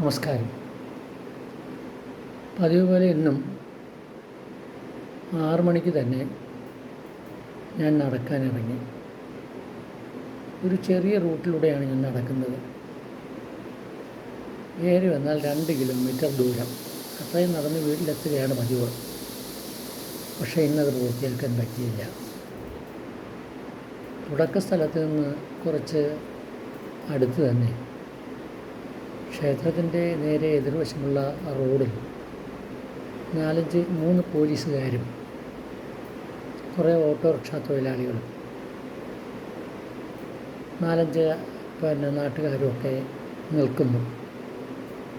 നമസ്കാരം. പതിവ് പോലെ ഇന്നും ആറു മണിക്ക് തന്നെ ഞാൻ നടക്കാനിറങ്ങി. ഒരു ചെറിയ റൂട്ടിലൂടെയാണ് ഞാൻ നടക്കുന്നത്. ഏറി വന്നാൽ രണ്ട് കിലോമീറ്റർ ദൂരം. അത്രയും നടന്ന് വീട്ടിലെത്തുകയാണ് പതിവ്. പക്ഷേ ഇന്നത് പൂർത്തിയാക്കാൻ പറ്റിയില്ല. തുടക്ക സ്ഥലത്ത് നിന്ന് കുറച്ച് അടുത്ത് തന്നെ ക്ഷേത്രത്തിന്റെ നേരെ എതിർവശമുള്ള റോഡിൽ നാലഞ്ച് മൂന്ന് പോലീസുകാരും കുറേ ഓട്ടോറിക്ഷ തൊഴിലാളികളും നാലഞ്ച് പിന്നെ നാട്ടുകാരും ഒക്കെ നിൽക്കുന്നു.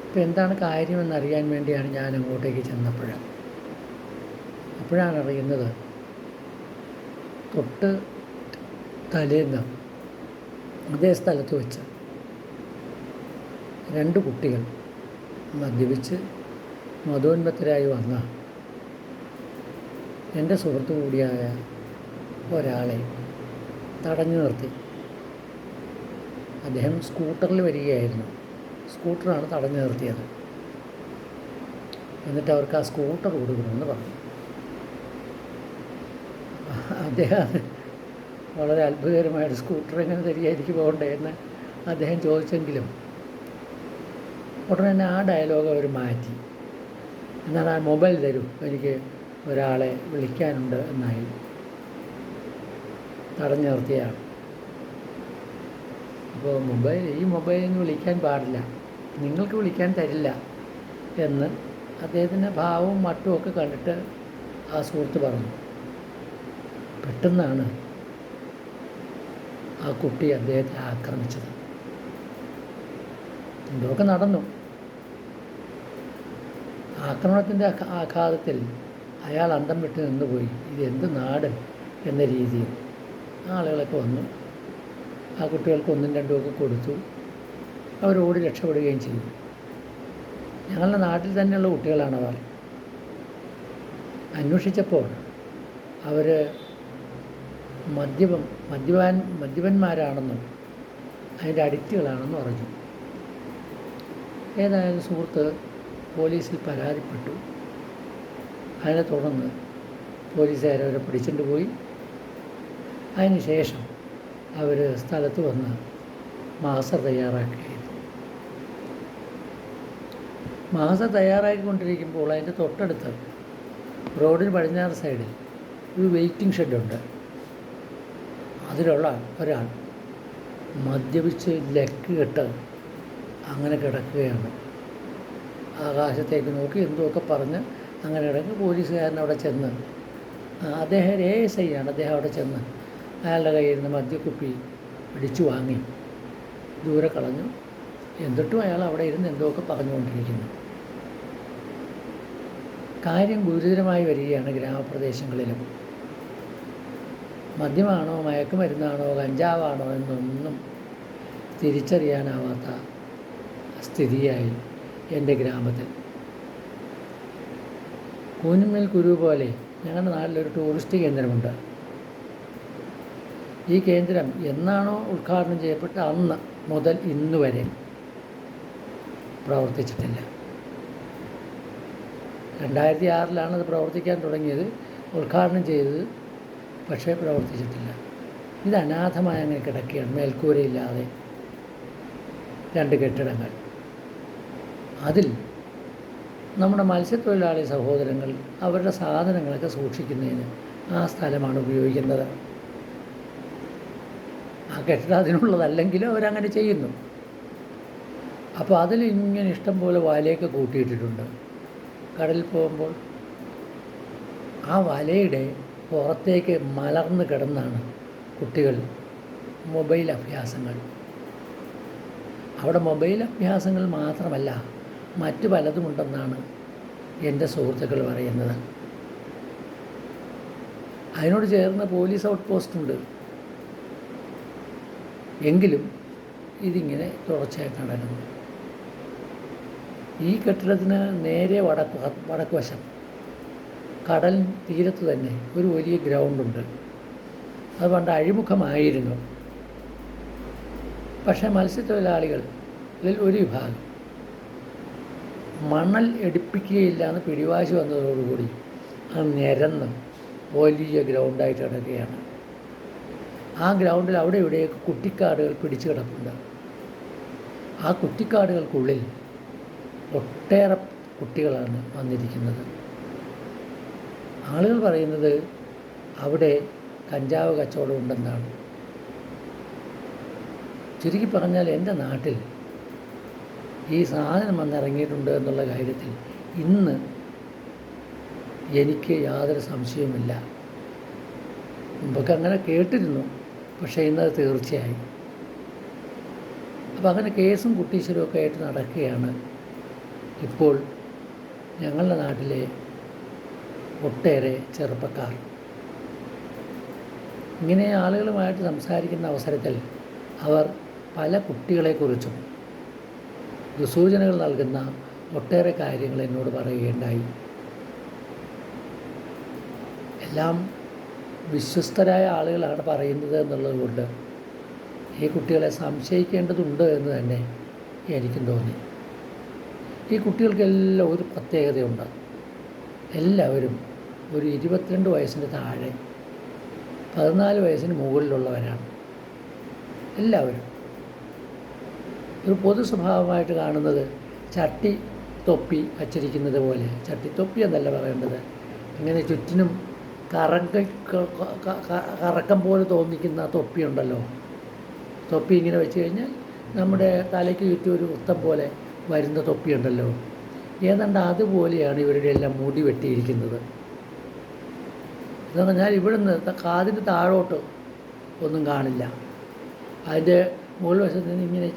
അപ്പോൾ എന്താണ് കാര്യമെന്ന് അറിയാൻ വേണ്ടിയാണ് ഞാൻ അങ്ങോട്ടേക്ക് ചെന്നപ്പോൾ. അപ്പോഴാണ് അറിയുന്നത് തൊട്ട് തലേന്ന് അതേ സ്ഥലത്ത് വെച്ച് രണ്ട് കുട്ടികൾ മദ്യപിച്ച് മതോന്മത്തരായി വന്ന എന്റെ സുഹൃത്തു കൂടിയായ ഒരാളെ തടഞ്ഞു നിർത്തി. അദ്ദേഹം സ്കൂട്ടറിൽ വരികയായിരുന്നു. സ്കൂട്ടറാണ് തടഞ്ഞു നിർത്തിയത്. എന്നിട്ട് അവർക്ക് ആ സ്കൂട്ടർ കൊടുക്കണമെന്ന് പറഞ്ഞു. അദ്ദേഹം വളരെ അത്ഭുതകരമായിട്ട് സ്കൂട്ടർ എങ്ങനെ തരികയായിരിക്കും പോകണ്ടേ എന്ന് അദ്ദേഹം ചോദിച്ചെങ്കിലും ഉടനെ തന്നെ ആ ഡയലോഗ് അവർ മാറ്റി. എന്നാൽ ആ മൊബൈൽ തരൂ. എനിക്ക് ഒരാളെ വിളിക്കാനുണ്ട് എന്നായി. തടഞ്ഞു നിർത്തിയാണ്. അപ്പോൾ മൊബൈൽ ഈ മൊബൈലിൽ നിന്ന് വിളിക്കാൻ പാടില്ല. നിങ്ങൾക്ക് വിളിക്കാൻ തരില്ല എന്ന് അദ്ദേഹത്തിന്റെ ഭാവവും മട്ടും ഒക്കെ കണ്ടിട്ട് ആ സുഹൃത്ത് പറഞ്ഞു. പെട്ടെന്നാണ് ആ കുട്ടി അദ്ദേഹത്തെ ആക്രമിച്ചത്. എന്തൊക്കെ നടന്നു. ആക്രമണത്തിന്റെ ആഘാതത്തിൽ അയാൾ അന്തം വിട്ട് നിന്നുപോയി. ഇത് എന്ത് നാട് എന്ന രീതിയിൽ ആളുകളൊക്കെ വന്നു. ആ കുട്ടികൾക്ക് ഒന്നും രണ്ടും ഒക്കെ കൊടുത്തു. അവരോട് രക്ഷപ്പെടുകയും ചെയ്തു. ഞങ്ങളുടെ നാട്ടിൽ തന്നെയുള്ള കുട്ടികളാണ് അവർ. അന്വേഷിച്ചപ്പോൾ അവർ മദ്യപം മദ്യപാൻ മദ്യപന്മാരാണെന്നും അതിന്റെ അഡിക്റ്റുകളാണെന്നും അറിഞ്ഞു. ഏതായാലും സുഹൃത്ത് പോലീസിൽ പരാതിപ്പെട്ടു. അതിനെ തുടർന്ന് പോലീസുകാർ അവരെ പിടിച്ചിട്ട് പോയി. അതിന് ശേഷം അവർ സ്ഥലത്ത് വന്ന് മാസ തയ്യാറാക്കുകയായിരുന്നു. മാസ തയ്യാറാക്കിക്കൊണ്ടിരിക്കുമ്പോൾ അതിന്റെ തൊട്ടടുത്ത് റോഡിന് പടിഞ്ഞാറ് സൈഡിൽ ഒരു വെയിറ്റിംഗ് ഷെഡുണ്ട്. അതിലുള്ള ഒരാൾ മദ്യപിച്ച് ലക്ക് കെട്ട് അങ്ങനെ കിടക്കുകയാണ്. ആകാശത്തേക്ക് നോക്കി എന്തുമൊക്കെ പറഞ്ഞ് അങ്ങനെ കിടന്ന് പോലീസുകാരൻ അവിടെ ചെന്ന്. അദ്ദേഹം എ എസ് ഐ ആണ്. അദ്ദേഹം അവിടെ ചെന്ന് അയാളുടെ കയ്യിൽ നിന്ന് മദ്യക്കുപ്പി പിടിച്ചു വാങ്ങി. ദൂരെ കളഞ്ഞു. എന്നിട്ടും അയാൾ അവിടെ ഇരുന്ന് എന്തൊക്കെ പറഞ്ഞുകൊണ്ടിരിക്കുന്നു. കാര്യം ഗുരുതരമായി വരികയാണ് ഗ്രാമപ്രദേശങ്ങളിലും. മദ്യമാണോ മയക്കുമരുന്നാണോ കഞ്ചാവാണോ എന്നൊന്നും തിരിച്ചറിയാനാവാത്ത സ്ഥിതിയായി എന്റെ ഗ്രാമത്തിൽ. കൂനുമേൽ കുരു പോലെ ഞങ്ങളുടെ നാട്ടിലൊരു ടൂറിസ്റ്റ് കേന്ദ്രമുണ്ട്. ഈ കേന്ദ്രം എന്നാണോ ഉദ്ഘാടനം ചെയ്യപ്പെട്ട അന്ന് മുതൽ ഇന്ന് വരെ പ്രവർത്തിച്ചിട്ടില്ല. രണ്ടായിരത്തി ആറിലാണ് അത് പ്രവർത്തിക്കാൻ തുടങ്ങിയത്. ഉദ്ഘാടനം ചെയ്തത് പക്ഷേ പ്രവർത്തിച്ചിട്ടില്ല. ഇത് അനാഥമായി അങ്ങനെ കിടക്കുകയാണ്. മേൽക്കൂരയില്ലാതെ രണ്ട് കെട്ടിടങ്ങൾ. അതിൽ നമ്മുടെ മത്സ്യത്തൊഴിലാളി സഹോദരങ്ങൾ അവരുടെ സാധനങ്ങളൊക്കെ സൂക്ഷിക്കുന്നതിന് ആ സ്ഥലമാണ് ഉപയോഗിക്കുന്നത്. ആ കെട്ടിടം അതിനുള്ളതല്ലെങ്കിലും അവരങ്ങനെ ചെയ്യുന്നു. അപ്പോൾ അതിൽ ഇങ്ങനെ ഇഷ്ടം പോലെ വലയൊക്കെ കൂട്ടിയിട്ടിട്ടുണ്ട്. കടലിൽ പോകുമ്പോൾ ആ വലയുടെ പുറത്തേക്ക് മലർന്ന് കിടന്നാണ് കുട്ടികൾ മൊബൈൽ അഭ്യാസങ്ങൾ. അവിടെ മൊബൈൽ അഭ്യാസങ്ങൾ മാത്രമല്ല മറ്റു പലതുമുണ്ടെന്നാണ് എന്റെ സുഹൃത്തുക്കൾ പറയുന്നത്. അതിനോട് ചേർന്ന് പോലീസ് ഔട്ട് പോസ്റ്റ് ഉണ്ട്. എങ്കിലും ഇതിങ്ങനെ തുടർച്ചയായി നടക്കുന്നു. ഈ കെട്ടിടത്തിന് നേരെ വടക്ക് വടക്ക് വശം കടൽ തീരത്ത് തന്നെ ഒരു വലിയ ഗ്രൗണ്ടുണ്ട്. അത് പണ്ട് അഴിമുഖമായിരുന്നു. പക്ഷേ മത്സ്യത്തൊഴിലാളികൾ ഇതിൽ ഒരു വിഭാഗം മണൽ എടുപ്പിക്കുകയില്ല എന്ന് പിടിവാശി വന്നതോടുകൂടി അത് നിരന്ന് വലിയ ഗ്രൗണ്ടായിട്ട് കിടക്കുകയാണ്. ആ ഗ്രൗണ്ടിൽ അവിടെ ഇവിടെയൊക്കെ കുട്ടിക്കാടുകൾ പിടിച്ചു കിടപ്പുണ്ട്. ആ കുട്ടിക്കാടുകൾക്കുള്ളിൽ ഒട്ടേറെ കുട്ടികളാണ് വന്നിരിക്കുന്നത്. ആളുകൾ പറയുന്നത് അവിടെ കഞ്ചാവ് കച്ചവടം ഉണ്ടെന്നാണ്. ചുരുക്കി പറഞ്ഞാൽ എന്റെ നാട്ടിൽ ഈ സാധനം വന്നിറങ്ങിയിട്ടുണ്ട് എന്നുള്ള കാര്യത്തിൽ ഇന്ന് എനിക്ക് യാതൊരു സംശയവുമില്ല. മുമ്പൊക്കെ അങ്ങനെ കേട്ടിരുന്നു പക്ഷേ ഇന്നത് തീർച്ചയായി. അപ്പോൾ അങ്ങനെ കേസും കുട്ടീശ്വരവും ഒക്കെ ആയിട്ട് നടക്കുകയാണ്. ഇപ്പോൾ ഞങ്ങളുടെ നാട്ടിലെ ഒട്ടേറെ ചെറുപ്പക്കാർ. ഇങ്ങനെ ആളുകളുമായിട്ട് സംസാരിക്കുന്ന അവസരത്തിൽ അവർ പല കുട്ടികളെക്കുറിച്ചും സൂചനകൾ നൽകുന്ന ഒട്ടേറെ കാര്യങ്ങൾ എന്നോട് പറയുകയുണ്ടായി. എല്ലാം വിശ്വസ്തരായ ആളുകളാണ് പറയുന്നത് എന്നുള്ളത് കൊണ്ട് ഈ കുട്ടികളെ സംശയിക്കേണ്ടതുണ്ട് എന്ന് തന്നെ എനിക്കും തോന്നി. ഈ കുട്ടികൾക്കെല്ലാം ഒരു പ്രത്യേകതയുണ്ട്. എല്ലാവരും ഒരു ഇരുപത്തിരണ്ട് വയസ്സിന് താഴെ പതിനാല് വയസ്സിന് മുകളിലുള്ളവരാണ്. എല്ലാവരും. ഒരു പൊതു സ്വഭാവമായിട്ട് കാണുന്നത് ചട്ടി തൊപ്പി വച്ചിരിക്കുന്നത് പോലെ. ചട്ടി തൊപ്പി എന്നല്ല പറയേണ്ടത്. ഇങ്ങനെ ചുറ്റിനും കറക്ക കറക്കം പോലെ തോന്നിക്കുന്ന തൊപ്പി ഉണ്ടല്ലോ. തൊപ്പി ഇങ്ങനെ വെച്ച് കഴിഞ്ഞാൽ നമ്മുടെ തലയ്ക്ക് ചുറ്റും ഒരു വൃത്തം പോലെ വരുന്ന തൊപ്പിയുണ്ടല്ലോ ഏതാണ്ട് അതുപോലെയാണ് ഇവരുടെ എല്ലാം മുടി വെട്ടിയിരിക്കുന്നത്. എന്ന് പറഞ്ഞാൽ ഇവിടുന്ന് കാതിന്റെ താഴോട്ട് ഒന്നും കാണില്ല. അതിന്റെ മുകൾ വശത്ത് നിന്ന് ഇങ്ങനെ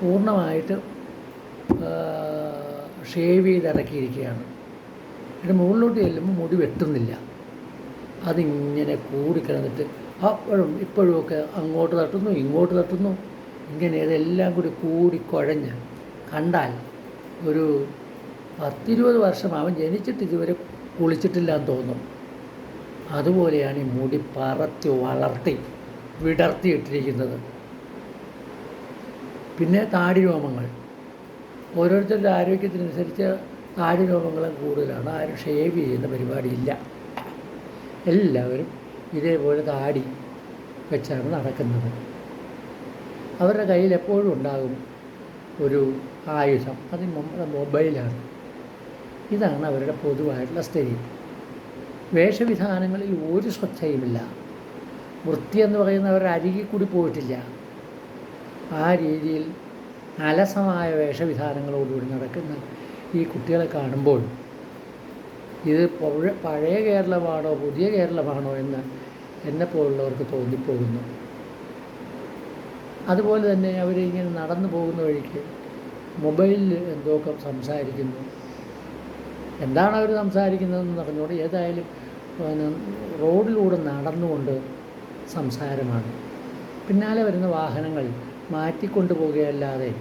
പൂർണമായിട്ട് ഷേവ് ചെയ്ത് ഇറക്കിയിരിക്കുകയാണ് ഇതിന്റെ മുകളിലോട്ട് ചെല്ലുമ്പോൾ മുടി വെട്ടുന്നില്ല. അതിങ്ങനെ കൂടിക്കിടന്നിട്ട് അപ്പോഴും ഇപ്പോഴുമൊക്കെ അങ്ങോട്ട് തട്ടുന്നു ഇങ്ങോട്ട് തട്ടുന്നു. ഇങ്ങനെ ഇതെല്ലാം കൂടി കൂടി കുഴഞ്ഞ് കണ്ടാൽ ഒരു പത്തിരുപത് വർഷം അവൻ ജനിച്ചിട്ട് ഇതുവരെ കുളിച്ചിട്ടില്ല എന്ന് തോന്നും. അതുപോലെയാണ് ഈ മുടി പറത്തി വളർത്തി വിടർത്തിയിട്ടിരിക്കുന്നത്. പിന്നെ താടി രോമങ്ങൾ ഓരോരുത്തരുടെ ആരോഗ്യത്തിനനുസരിച്ച് താടി രോമങ്ങളും കൂടുതലാണ്. ആരും ഷേവ് ചെയ്യുന്ന പരിപാടിയില്ല. എല്ലാവരും ഇതേപോലെ താടി വെച്ചാണ് നടക്കുന്നത്. അവരുടെ കയ്യിൽ എപ്പോഴും ഉണ്ടാകും ഒരു ആയുധം. അത് നമ്മുടെ മൊബൈലാണ്. ഇതാണ് അവരുടെ പൊതുവായിട്ടുള്ള സ്ഥിതി. വേഷവിധാനങ്ങളിൽ ഒരു ശ്രദ്ധയുമില്ല. വൃത്തി എന്ന് പറയുന്ന അവരുടെ അരികിൽ കൂടി പോയിട്ടില്ല. ആ രീതിയിൽ അലസമായ വേഷവിധാനങ്ങളോടുകൂടി നടക്കുന്ന ഈ കുട്ടികളെ കാണുമ്പോൾ ഇത് പഴ- പഴയ കേരളമാണോ പുതിയ കേരളമാണോ എന്ന് എന്നെപ്പോലുള്ളവർക്ക് തോന്നിപ്പോകുന്നു. അതുപോലെ തന്നെ അവരിങ്ങനെ നടന്നു പോകുന്ന വഴിക്ക് മൊബൈലിൽ എന്തൊക്കെ സംസാരിക്കുന്നു. എന്താണ് അവർ സംസാരിക്കുന്നതെന്ന് പറഞ്ഞുകൊണ്ട് ഏതായാലും റോഡിലൂടെ നടന്നുകൊണ്ട് സംസാരമാണ്. പിന്നാലെ വരുന്ന വാഹനങ്ങൾ മാറ്റിക്കൊണ്ടു പോകുകയല്ലാതെ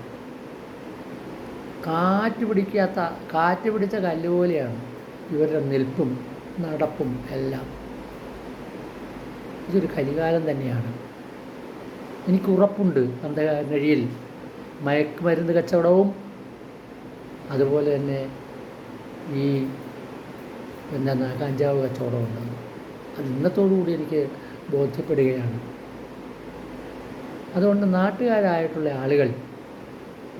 കാറ്റ് പിടിക്കാത്ത കാറ്റ് പിടിച്ച കല്ല് പോലെയാണ് ഇവരുടെ നിൽപ്പും നടപ്പും എല്ലാം. ഇതൊരു കലികാലം തന്നെയാണ്. എനിക്ക് ഉറപ്പുണ്ട് അന്ധകാരിൽ മയക്കുമരുന്ന് കച്ചവടവും അതുപോലെ തന്നെ ഈ എന്താണ് കഞ്ചാവ് കച്ചവടവും ഉണ്ടാകും. അത് ഇന്നത്തോടുകൂടി എനിക്ക് ബോധ്യപ്പെടുകയാണ്. അതുകൊണ്ട് നാട്ടുകാരായിട്ടുള്ള ആളുകൾ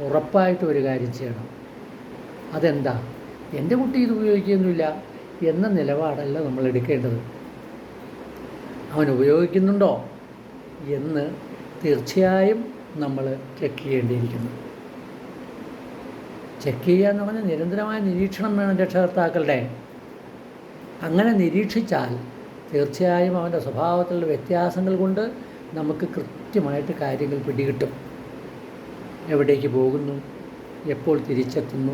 ഉറപ്പായിട്ട് ഒരു കാര്യം ചെയ്യണം. അതെന്താ? എന്റെ കുട്ടി ഇത് ഉപയോഗിക്കുന്നില്ല എന്ന നിലപാടല്ല നമ്മൾ എടുക്കേണ്ടത്. അവൻ ഉപയോഗിക്കുന്നുണ്ടോ എന്ന് തീർച്ചയായും നമ്മൾ ചെക്ക് ചെയ്യേണ്ടിയിരിക്കുന്നു. ചെക്ക് ചെയ്യുക എന്ന് പറഞ്ഞാൽ നിരന്തരമായ നിരീക്ഷണം വേണം രക്ഷകർത്താക്കളുടെ. അങ്ങനെ നിരീക്ഷിച്ചാൽ തീർച്ചയായും അവന്റെ സ്വഭാവത്തിലുള്ള വ്യത്യാസങ്ങൾ കൊണ്ട് നമുക്ക് കൃത്യമായിട്ട് കാര്യങ്ങൾ പിടികിട്ടും. എവിടേക്ക് പോകുന്നു? എപ്പോൾ തിരിച്ചെത്തുന്നു?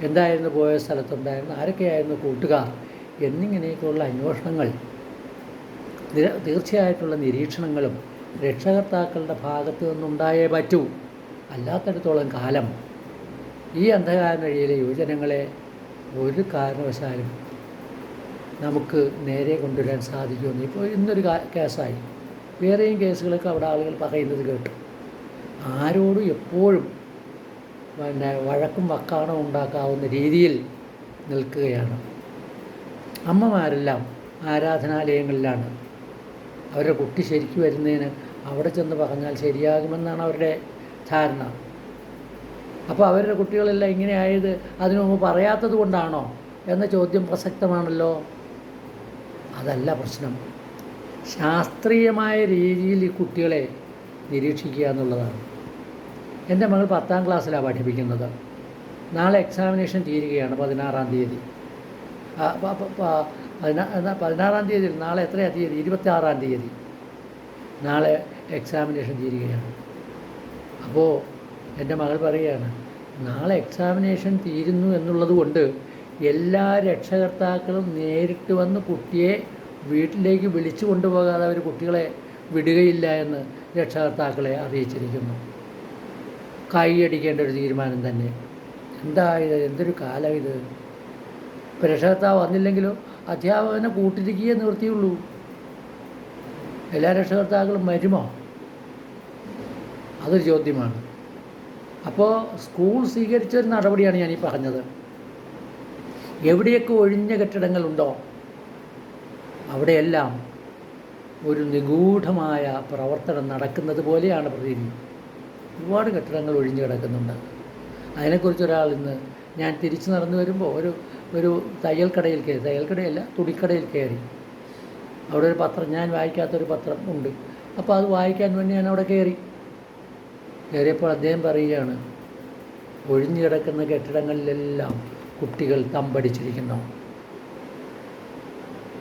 എന്തായിരുന്നു പോയ സ്ഥലത്തുണ്ടായിരുന്നു ആരൊക്കെയായിരുന്നു കൂട്ടുകാർ? എന്നിങ്ങനെയൊക്കെയുള്ള അന്വേഷണങ്ങൾ. തീർച്ചയായിട്ടുള്ള നിരീക്ഷണങ്ങളും രക്ഷകർത്താക്കളുടെ ഭാഗത്തു നിന്നുണ്ടായേ പറ്റൂ. അല്ലാത്തടത്തോളം കാലം. ഈ അന്ധകാരനഴിയിലെ യുവജനങ്ങളെ ഒരു കാരണവശാലും നമുക്ക് നേരെ കൊണ്ടുവരാൻ സാധിക്കുമെന്ന് ഇപ്പോൾ ഇന്നൊരു കേസായി. വേറെയും കേസുകളൊക്കെ അവിടെ ആളുകൾ പറയുന്നത് കേട്ടു. ആരോടും എപ്പോഴും പിന്നെ വഴക്കും വക്കാണം ഉണ്ടാക്കാവുന്ന രീതിയിൽ നിൽക്കുകയാണ്. അമ്മമാരെല്ലാം ആരാധനാലയങ്ങളിലാണ്. അവരുടെ കുട്ടി ശരിക്കു വരുന്നതിന് അവിടെ ചെന്ന് പറഞ്ഞാൽ ശരിയാകുമെന്നാണ് അവരുടെ ധാരണ. അപ്പോൾ അവരുടെ കുട്ടികളെല്ലാം ഇങ്ങനെ ആയത് അതിനു മുമ്പ് പറയാത്തത് കൊണ്ടാണോ? എന്ന ചോദ്യം പ്രസക്തമാണല്ലോ? അതല്ല പ്രശ്നം. ശാസ്ത്രീയമായ രീതിയിൽ ഈ കുട്ടികളെ നിരീക്ഷിക്കുക എന്നുള്ളതാണ്. എന്റെ മകൾ പത്താം ക്ലാസ്സിലാണ് പഠിപ്പിക്കുന്നത്. നാളെ എക്സാമിനേഷൻ തീരുകയാണ് പതിനാറാം തീയതി. പതിനാറാം തീയതി നാളെ എത്രയാണ് തീയതി? ഇരുപത്തി ആറാം തീയതി. നാളെ എക്സാമിനേഷൻ തീരുകയാണ്. അപ്പോൾ എന്റെ മകൾ പറയുകയാണ് നാളെ എക്സാമിനേഷൻ തീരുന്നു എന്നുള്ളത് കൊണ്ട് എല്ലാ രക്ഷകർത്താക്കളും നേരിട്ട് വന്ന് കുട്ടിയെ വീട്ടിലേക്ക് വിളിച്ചു കൊണ്ടുപോകാതെ അവർ കുട്ടികളെ വിടുകയില്ല എന്ന് രക്ഷകർത്താക്കളെ അറിയിച്ചിരിക്കുന്നു. കൈയടിക്കേണ്ട ഒരു തീരുമാനം തന്നെ. എന്താ ഇത്? എന്തൊരു കാലം ഇത്? രക്ഷകർത്താവ് വന്നില്ലെങ്കിലോ? അധ്യാപകനെ കൂട്ടിരിക്കുകയെ നിവൃത്തിയുള്ളൂ. എല്ലാ രക്ഷകർത്താക്കളും വരുമോ അതൊരു ചോദ്യമാണ്. അപ്പോൾ സ്കൂൾ സ്വീകരിച്ച ഒരു നടപടിയാണ് ഈ പറഞ്ഞത്. എവിടെയൊക്കെ ഒഴിഞ്ഞ കെട്ടിടങ്ങളുണ്ടോ? അവിടെയെല്ലാം ഒരു നിഗൂഢമായ പ്രവർത്തനം നടക്കുന്നത് പോലെയാണ് പ്രതീതി. ഒരുപാട് കെട്ടിടങ്ങൾ ഒഴിഞ്ഞു കിടക്കുന്നുണ്ട്. അതിനെക്കുറിച്ച് ഒരാൾ ഇന്ന് ഞാൻ തിരിച്ചു നടന്നു വരുമ്പോൾ ഒരു ഒരു തയ്യൽ കടയിൽ കയറി തയ്യൽ കടയല്ല തുണിക്കടയിൽ കയറി. അവിടെ ഒരു പത്രം ഞാൻ വായിക്കാത്തൊരു പത്രം ഉണ്ട്. അപ്പോൾ അത് വായിക്കാൻ വേണ്ടി ഞാൻ അവിടെ കയറി. കയറിയപ്പോൾ അദ്ദേഹം പറയുകയാണ് ഒഴിഞ്ഞു കിടക്കുന്ന കെട്ടിടങ്ങളിലെല്ലാം കുട്ടികൾ തമ്പടിച്ചിരിക്കുന്നു.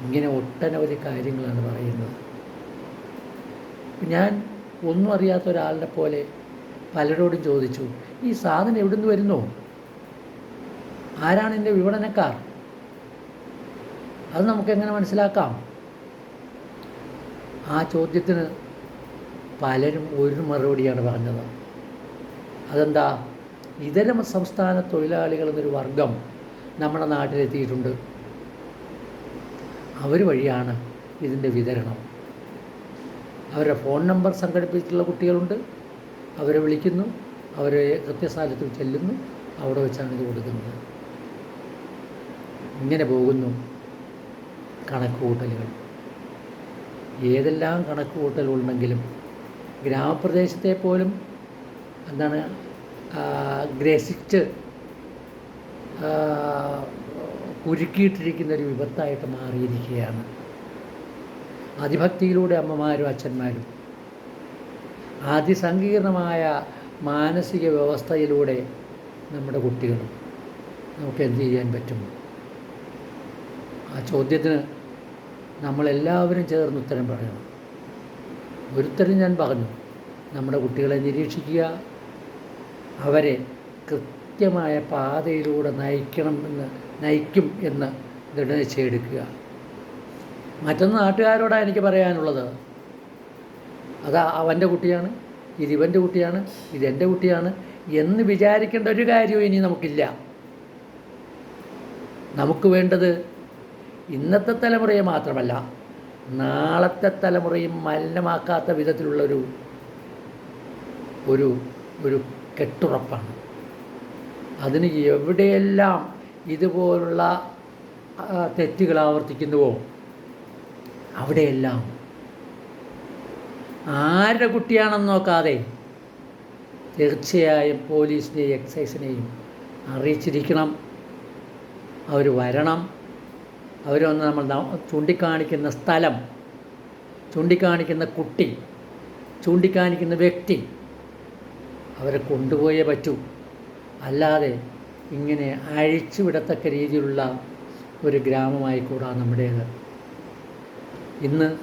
ഇങ്ങനെ ഒട്ടനവധി കാര്യങ്ങളാണ് പറയുന്നത്. ഞാൻ ഒന്നും അറിയാത്ത ഒരാളുടെ പോലെ പലരോടും ചോദിച്ചു ഈ സാധനം എവിടുന്ന് വരുന്നു? ആരാണ് എന്റെ വിപണനക്കാർ? അത് നമുക്കെങ്ങനെ മനസ്സിലാക്കാം? ആ ചോദ്യത്തിന് പലരും ഒരു മറുപടിയാണ് പറഞ്ഞത്. അതെന്താ? ഇതര സംസ്ഥാന തൊഴിലാളികൾ എന്നൊരു വർഗം നമ്മുടെ നാട്ടിലെത്തിയിട്ടുണ്ട്. അവർ വഴിയാണ് ഇതിന്റെ വിതരണം. അവരുടെ ഫോൺ നമ്പർ സംഘടിപ്പിച്ചിട്ടുള്ള കുട്ടികളുണ്ട്. അവരെ വിളിക്കുന്നു. അവരെ കൃത്യസ്ഥാനത്തിൽ ചെല്ലുന്നു. അവിടെ വെച്ചാണ് ഇത് കൊടുക്കുന്നത്. ഇങ്ങനെ പോകുന്നു കണക്കുകൂട്ടലുകൾ. ഏതെല്ലാം കണക്കുകൂട്ടലുണ്ടെങ്കിലും ഗ്രാമപ്രദേശത്തെ പോലും എന്താണ് ഗ്രസിച്ച് ആ, കുരുക്കിയിട്ടിരിക്കുന്ന ഒരു വിപത്തായിട്ട് മാറിയിരിക്കുകയാണ്. അതിഭക്തിയിലൂടെ അമ്മമാരും അച്ഛന്മാരും അതിസങ്കീർണമായ മാനസിക വ്യവസ്ഥയിലൂടെ നമ്മുടെ കുട്ടികളും നമുക്ക് എന്ത് ചെയ്യാൻ പറ്റും? ആ ചോദ്യത്തിന് നമ്മളെല്ലാവരും ചേർന്ന് ഉത്തരം പറയണം. ഒരുത്തരം ഞാൻ പറഞ്ഞു നമ്മുടെ കുട്ടികളെ നിരീക്ഷിക്കുക അവരെ കൃത്യമായ പാതയിലൂടെ നയിക്കണം എന്ന് നയിക്കും എന്ന് ദൃഢനിശ്ചയെടുക്കുക മറ്റൊന്ന് നാട്ടുകാരോടാണ് എനിക്ക് പറയാനുള്ളത്. അത് അവന്റെ കുട്ടിയാണ് ഇത് ഇവന്റെ കുട്ടിയാണ് ഇതെന്റെ കുട്ടിയാണ് എന്ന് വിചാരിക്കേണ്ട ഒരു കാര്യവും ഇനി നമുക്കില്ല. നമുക്ക് വേണ്ടത് ഇന്നത്തെ തലമുറയെ മാത്രമല്ല നാളത്തെ തലമുറയും മലിനമാക്കാത്ത വിധത്തിലുള്ളൊരു ഒരു ഒരു കെട്ടുറപ്പാണ്. അതിന് എവിടെയെല്ലാം ഇതുപോലുള്ള തെറ്റുകൾ ആവർത്തിക്കുന്നുവോ അവിടെയെല്ലാം. ആരുടെ കുട്ടിയാണെന്ന് നോക്കാതെ തീർച്ചയായും പോലീസിനെയും എക്സൈസിനെയും അറിയിച്ചിരിക്കണം. അവർ വരണം. അവരൊന്ന് നമ്മൾ ചൂണ്ടിക്കാണിക്കുന്ന സ്ഥലം ചൂണ്ടിക്കാണിക്കുന്ന കുട്ടി ചൂണ്ടിക്കാണിക്കുന്ന വ്യക്തി അവരെ കൊണ്ടുപോയേ പറ്റൂ. അല്ലാതെ ഇങ്ങനെ അഴിച്ചു വിടത്തക്ക രീതിയിലുള്ള ഒരു ഗ്രാമമായി കൂടാ നമ്മുടേത്. ഇന്ന്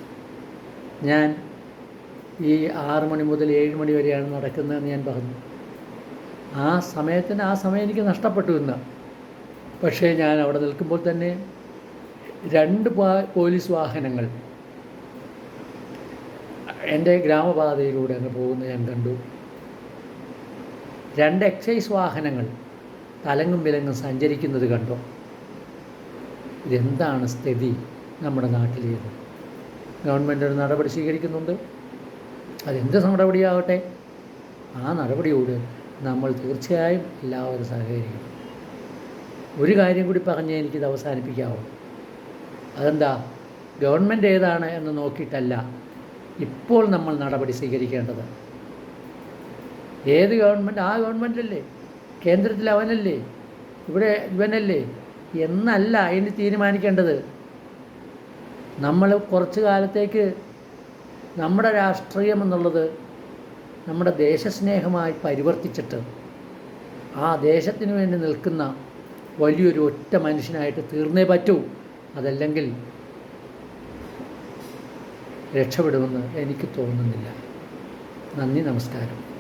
ഞാൻ ഈ ആറ് മണി മുതൽ ഏഴ് മണി വരെയാണ് നടക്കുന്നതെന്ന് ഞാൻ പറഞ്ഞു. ആ സമയത്തിന് ആ സമയം എനിക്ക് നഷ്ടപ്പെട്ടു ഇന്ന്. പക്ഷേ ഞാൻ അവിടെ നിൽക്കുമ്പോൾ തന്നെ രണ്ട് പോലീസ് വാഹനങ്ങൾ എന്റെ ഗ്രാമപാതയിലൂടെ അങ്ങ് പോകുന്നത് ഞാൻ കണ്ടു. രണ്ട് എക്സൈസ് വാഹനങ്ങൾ തലങ്ങും വിലങ്ങും സഞ്ചരിക്കുന്നത് കണ്ടോ? ഇതെന്താണ് സ്ഥിതി നമ്മുടെ നാട്ടിലേത് ഗവൺമെന്റ് ഒരു നടപടി സ്വീകരിക്കുന്നുണ്ട്. അതെന്ത് നടപടിയാകട്ടെ? ആ നടപടിയോട് നമ്മൾ തീർച്ചയായും എല്ലാവരും സഹകരിക്കണം. ഒരു കാര്യം കൂടി പറഞ്ഞ് എനിക്കിത് അവസാനിപ്പിക്കാവൂ. അതെന്താ? ഗവൺമെന്റ് ഏതാണ് എന്ന് നോക്കിയിട്ടല്ല. ഇപ്പോൾ നമ്മൾ നടപടി സ്വീകരിക്കേണ്ടത് ഏത് ഗവൺമെന്റ് ആ ഗവൺമെന്റല്ലേ കേന്ദ്രത്തിൽ അവനല്ലേ. ഇവിടെ ഇവനല്ലേ. എന്നല്ല അതിന് തീരുമാനിക്കേണ്ടത്. നമ്മൾ കുറച്ച് കാലത്തേക്ക് നമ്മുടെ രാഷ്ട്രീയം എന്നുള്ളത് നമ്മുടെ ദേശസ്നേഹമായി പരിവർത്തിച്ചിട്ട് ആ ദേശത്തിന് വേണ്ടി നിൽക്കുന്ന വലിയൊരു ഒറ്റ മനുഷ്യനായിട്ട് തീർന്നേ പറ്റൂ. അതല്ലെങ്കിൽ രക്ഷപ്പെടുമെന്ന് എനിക്ക് തോന്നുന്നില്ല. നന്ദി നമസ്കാരം.